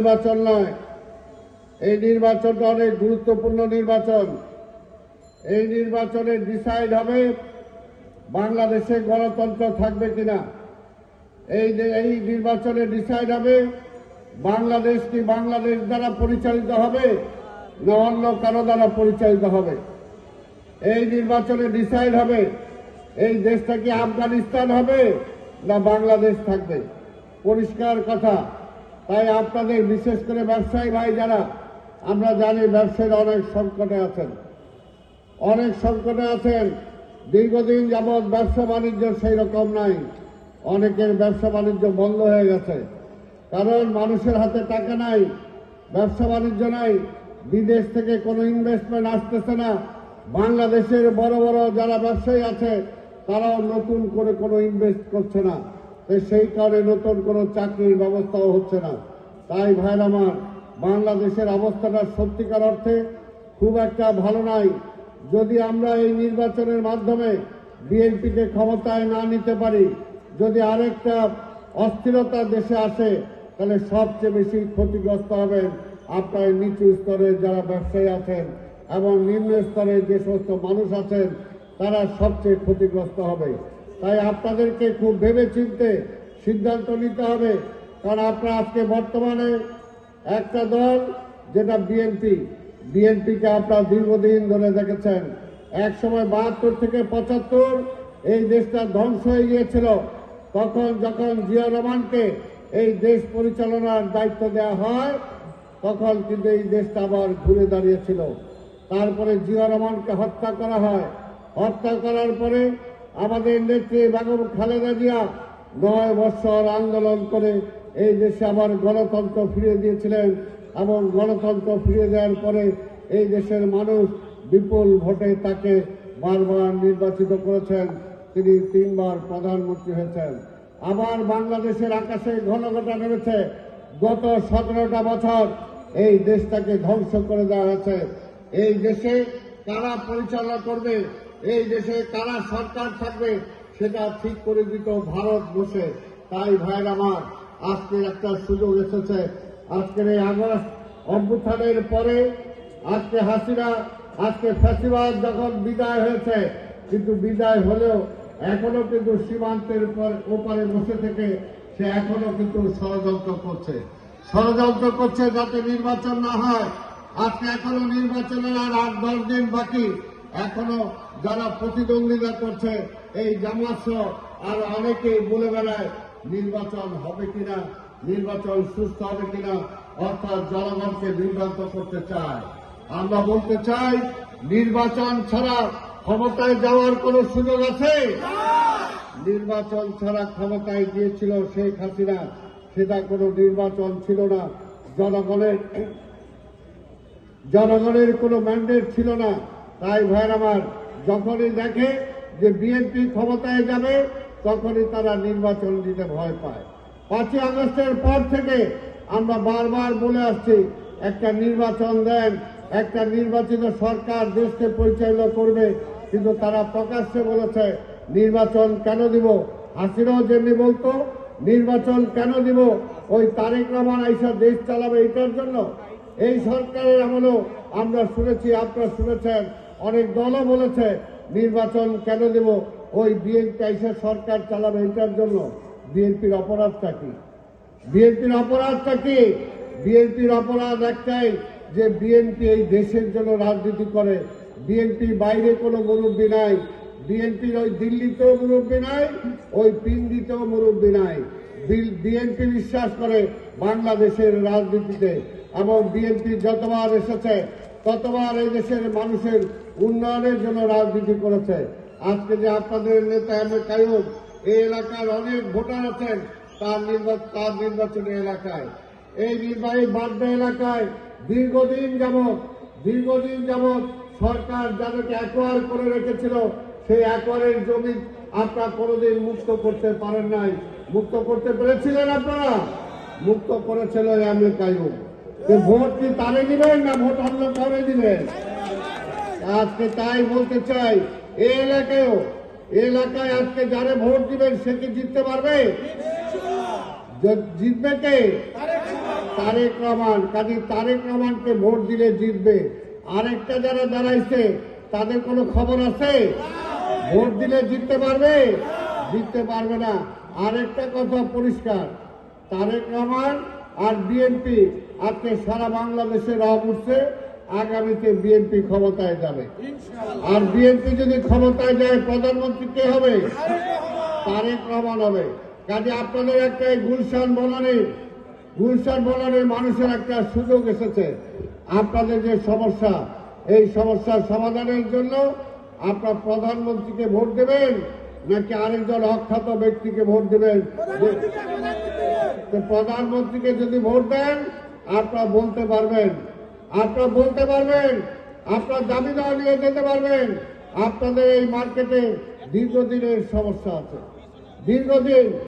নির্বাচন নয়। এই নির্বাচনটা অনেক গুরুত্বপূর্ণ নির্বাচন। এই নির্বাচনে ডিসাইড হবে বাংলাদেশে গণতন্ত্র থাকবে কিনা। এই এই নির্বাচনে ডিসাইড হবে বাংলাদেশ কি বাংলাদেশ দ্বারা পরিচালিত হবে না অন্য কারও দ্বারা পরিচালিত হবে। এই নির্বাচনে ডিসাইড হবে এই দেশটা কি আফগানিস্তান হবে না বাংলাদেশ থাকবে। পরিষ্কার কথা। তাই আপনাদের বিশেষ করে ব্যবসায়ী ভাই যারা, আমরা জানি ব্যবসায়ীরা অনেক সংকটে আছেন। অনেক সংকটে আছেন। দীর্ঘদিন যাবৎ ব্যবসা বাণিজ্য সেই রকম নাই। অনেকের ব্যবসা বাণিজ্য বন্ধ হয়ে গেছে। কারণ মানুষের হাতে টাকা নাই, ব্যবসা বাণিজ্য নাই। বিদেশ থেকে কোনো ইনভেস্টমেন্ট আসতেছে না। বাংলাদেশের বড় বড় যারা ব্যবসায়ী আছে, তারাও নতুন করে কোনো ইনভেস্ট করছে না। সেই কারণে নতুন কোনো চাকরির ব্যবস্থাও হচ্ছে না। তাই ভাইর আমার, বাংলাদেশের অবস্থাটা সত্যিকার অর্থে খুব একটা ভালো নাই। যদি আমরা এই নির্বাচনের মাধ্যমে বিএনপিকে ক্ষমতায় না নিতে পারি, যদি আরেকটা অস্থিরতা দেশে আসে, তাহলে সবচেয়ে বেশি ক্ষতিগ্রস্ত হবেন আপনার নিচু স্তরে যারা ব্যবসায়ী আছেন এবং নিম্ন স্তরে যে সমস্ত মানুষ আছেন, তারা সবচেয়ে ক্ষতিগ্রস্ত হবে। তাই আপনাদেরকে খুব ভেবে চিনতে সিদ্ধান্ত নিতে হবে, কারণ আপনারা আজকে বর্তমানে একটা দল, যেটা বিএনপি বিএনপিকে আপনারা দীর্ঘদিন ধরে দেখেছেন। এক সময় বাহাত্তর থেকে পঁচাত্তর এই দেশটা ধ্বংস হয়ে গিয়েছিল। তখন যখন জিয়া রহমানকে এই দেশ পরিচালনার দায়িত্ব দেওয়া হয়, তখন কিন্তু এই দেশটা আবার ঘুরে দাঁড়িয়েছিল। তারপরে জিয়া রহমানকে হত্যা করা হয়। হত্যা করার পরে আমাদের নেত্রী বেগম খালেদা জিয়া নয় বছর আন্দোলন করে এই দেশে আবার গণতন্ত্র ফিরিয়ে দিয়েছিলেন এবং গণতন্ত্র ফিরিয়ে দেওয়ার পরে এই দেশের মানুষ বিপুল ভোটে তাকে বারবার নির্বাচিত করেছেন। তিনি তিনবার প্রধানমন্ত্রী হয়েছেন। আবার বাংলাদেশের আকাশে ঘন ঘটা নেমেছে। গত সতেরোটা বছর এই দেশটাকে ধ্বংস করে দেওয়া হয়েছে। এই দেশে কারা পরিচালনা করবে এই দেশে কারা সরকার থাকবে সেটা ঠিক করে দিত ভারত বসে। তাই ভাইয়ের আমার, আজকের একটা সুযোগ এসেছে। আজকের এই আগস্ট অভ্যুত্থানের পরে আজকে হাসিনা, আজকে ফ্যাসিবাদ যখন বিদায় হয়েছে, কিন্তু বিদায় হলেও এখনও কিন্তু সীমান্তের পর ওপারে বসে থেকে সে এখনও কিন্তু ষড়যন্ত্র করছে। ষড়যন্ত্র করছে যাতে নির্বাচন না হয়। আজকে এখনও নির্বাচনের আর আট, দশ দিন বাকি। এখনও যারা প্রতিদ্বন্দ্বিতা করছে এই জামাত আর অনেকেই বলে বেড়ায়, নির্বাচন হবে কিনা, নির্বাচন সুস্থ হবে কিনা, অর্থাৎ জনগণকে বিভ্রান্ত করতে চায়। আমরা বলতে চাই, নির্বাচন ছাড়া ক্ষমতায় যাওয়ার কোন সুযোগ আছে? নির্বাচন ছাড়া ক্ষমতায় গিয়েছিল শেখ হাসিনা, সেটা কোনো নির্বাচন ছিল না। জনগণের জনগণের কোনো ম্যান্ডেট ছিল না। তাই ভাইয়ের আমার, যখনই দেখে যে বিএনপি ক্ষমতায় যাবে, তখনই তারা নির্বাচন দিতে ভয় পায়। পাঁচই আগস্টের পর থেকে আমরা বারবার বলে আসছি, একটা নির্বাচন দেন, একটা নির্বাচিত সরকার দেশকে পরিচালনা করবে। কিন্তু তারা প্রকাশ্যে বলেছে, নির্বাচন কেন দিব? হাসিনাও যেমনি বলতো, নির্বাচন কেন দিব? ওই তারেক রহমান আইসা দেশ চালাবে এটার জন্য? এই সরকারের আমলেও আমরা শুনেছি, আপনারা শুনেছেন অনেক দলও বলেছে নির্বাচন কেন দেব? ওই বিএনপি সরকার চালাবে এটার জন্য। বিএনপির অপরাধটা কি? বিএনপির অপরাধটা কি? বিএনপির অপরাধ একটাই যে বিএনপি এই দেশের জন্য রাজনীতি করে। বিএনপি বাইরে কোনো মুরব্বী নাই। বিএনপির ওই দিল্লিতেও মুরব্বী নাই, ওই পিন্ডিতেও মুরব্বী নাই। বিএনপি বিশ্বাস করে বাংলাদেশের রাজনীতিতে। এবং বিএনপি যতবার এসেছে ততবার এই দেশের মানুষের উন্নয়নের জন্য রাজনীতি করেছে? আজকে যে আপনাদের নেতা এম এ এই এলাকার অনেক ভোটার আছেন, তার নির্বাচন তার নির্বাচনী এলাকায়। এই নির্বাহী বাড্ডা এলাকায় দীর্ঘদিন যাবৎ দীর্ঘদিন যাবৎ সরকার যাদেরকে অ্যাকোয়ার করে রেখেছিল, সেই অ্যাকোয়ারের জমি আপনারা কোনোদিন মুক্ত করতে পারেন নাই। মুক্ত করতে পেরেছিলেন আপনারা? মুক্ত করেছিল এম এ কায়ুম। তো ভোট কি তারে দিবেন না ভোট অন্য কাউরে দিবেন? আজকে তাই বলতে চাই এই এলাকায়ও এলাকায় আজকে যারে ভোট দিবেন সে কি জিততে পারবে? জিতবে কে? তারেক রহমান। কাজে তারেক রহমানকে ভোট দিলে জিতবে। আরেকটা যারা দাঁড়াইছে, তাদের কোনো খবর আছে? ভোট দিলে জিততে পারবে? জিততে পারবে না। আরেকটা কথা পরিষ্কার, তারেক রহমান আর বিএনপি আজকে সারা বাংলাদেশে রব উঠছে আগামীতে বিএনপি ক্ষমতায় যাবে। আর বিএনপি যদি ক্ষমতায় যায় প্রধানমন্ত্রী কে হবে? তারেক রহমান হবে। কাজে আপনাদের একটা গুলশান বনানীর গুলশান বনানীর মানুষের একটা সুযোগ এসেছে। আপনাদের যে সমস্যা এই সমস্যার সমাধানের জন্য আপনার প্রধানমন্ত্রীকে ভোট দেবেন। নাকি আরেকজন অখ্যাত ব্যক্তিকে ভোট দেবেন প্রধানমন্ত্রীকে যদি ভোট দেন আপনারা বলতে পারবেন। আপনারা বলতে পারবেন আপনার দাবি দাওয়া নিয়ে যেতে পারবেন। আপনাদের এই মার্কেটে দীর্ঘদিনের সমস্যা আছে। দীর্ঘদিন